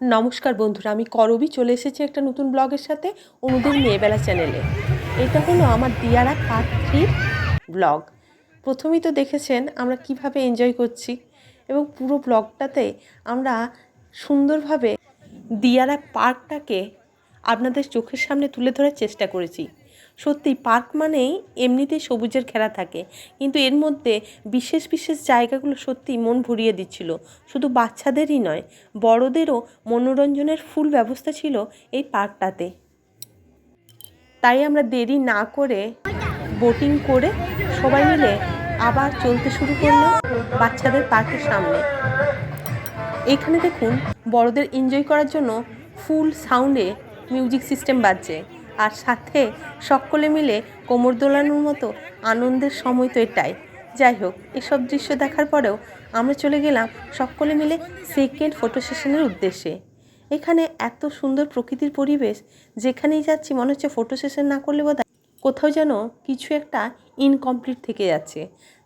নমস্কার বন্ধুরা, আমি করবি। চলে এসেছি একটা নতুন ব্লগের সাথে অনুদিন মেয়েবেলা চ্যানেলে। এটা হলো আমার দিয়ারা পার্ট থ্রি ব্লগ। প্রথমেই তো দেখেছেন আমরা কীভাবে এনজয় করছি এবং পুরো ব্লগটাতে আমরা সুন্দরভাবে দিয়ারা পার্কটাকে আপনাদের চোখের সামনে তুলে ধরার চেষ্টা করেছি। সত্যি পার্ক মানেই এমনিতেই সবুজের ঘেরা থাকে। কিন্তু এর মধ্যে বিশেষ বিশেষ জায়গাগুলো সত্যি মন ভরিয়ে দিচ্ছিল। শুধু বাচ্চাদেরই নয়, বড়দেরও মনোরঞ্জনের ফুল ব্যবস্থা ছিল এই পার্কটাতে। তাই আমরা দেরি না করে বোটিং করে সবাই মিলে আবার চলতে শুরু করলাম বাচ্চাদের পার্কের সামনে। এখানে দেখুন, বড়দের এনজয় করার জন্য ফুল সাউন্ডে মিউজিক সিস্টেম বাজছে। আর সাথে সকলে মিলে কোমর দোলানোর মতো আনন্দের সময় তো এটাই। যাই হোক, এসব দৃশ্য দেখার পরেও আমরা চলে গেলাম সকলে মিলে সেকেন্ড ফটো সেশনের উদ্দেশ্যে। এখানে এত সুন্দর প্রকৃতির পরিবেশ, যেখানেই যাচ্ছি মনে হচ্ছে ফটো সেশন না করলে বোধ কোথাও যেন কিছু একটা ইনকমপ্লিট থেকে যাচ্ছে।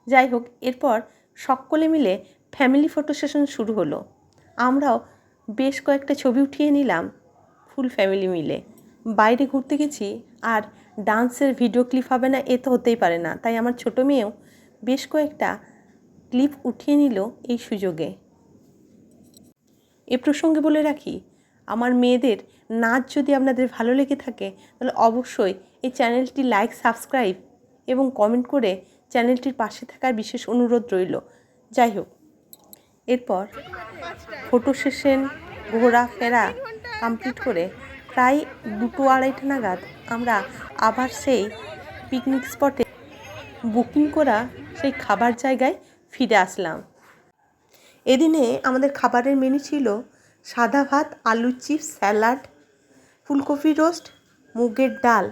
যাই হোক, এরপর সকলে মিলে ফ্যামিলি ফটো সেশন শুরু হলো। আমরাও বেশ কয়েকটা ছবি উঠিয়ে নিলাম ফুল ফ্যামিলি মিলে। বাইরে ঘুরতে গেছি আর ডান্সের ভিডিও ক্লিপ হবে না, এ তো হতেই পারে না। তাই আমার ছোটো মেয়েও বেশ কয়েকটা ক্লিপ উঠিয়ে নিল এই সুযোগে। এ প্রসঙ্গে বলে রাখি, আমার মেয়েদের নাচ যদি আপনাদের ভালো লেগে থাকে, তাহলে অবশ্যই এই চ্যানেলটি লাইক, সাবস্ক্রাইব এবং কমেন্ট করে চ্যানেলটির পাশে থাকার বিশেষ অনুরোধ রইল। যাই হোক, এরপর ফটো সেশন, ঘোরাফেরা কমপ্লিট করে প্রায় দুটো আড়াইটা নাগাদ আমরা আবার সেই পিকনিক স্পটে বুকিং করা সেই খাবার জায়গায় ফিরে আসলাম। এদিনে আমাদের খাবারের মেনু ছিল সাদা ভাত, আলু চিপস স্যালাড ফুলকপি রোস্ট মুগের ডাল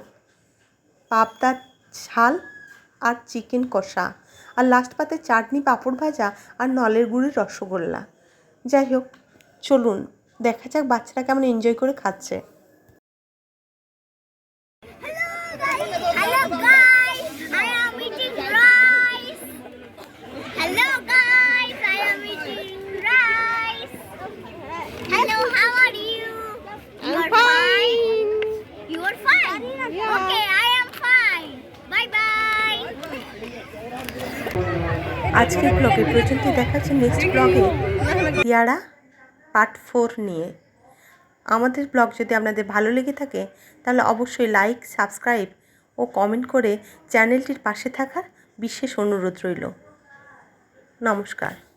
পাবদার ঝাল আর চিকেন কষা আর লাস্ট পাতে চাটনি, পাঁপড় ভাজা আর নলের গুড়ির রসগোল্লা। যাই হোক, চলুন, দেখা যাক বাচ্চারা কেমন এনজয় করে খাচ্ছে। আজকের ব্লগে পর্যন্ত দেখাচ্ছে নেক্সট ব্লগে। ইয়ারা পার্ট ফোর নিয়ে। আমাদের ব্লগ যদি আপনাদের ভালো লেগে থাকে, তাহলে অবশ্যই লাইক সাবস্ক্রাইব ও কমেন্ট করে চ্যানেলটির পাশে থাকার বিশেষ অনুরোধ রইল। নমস্কার।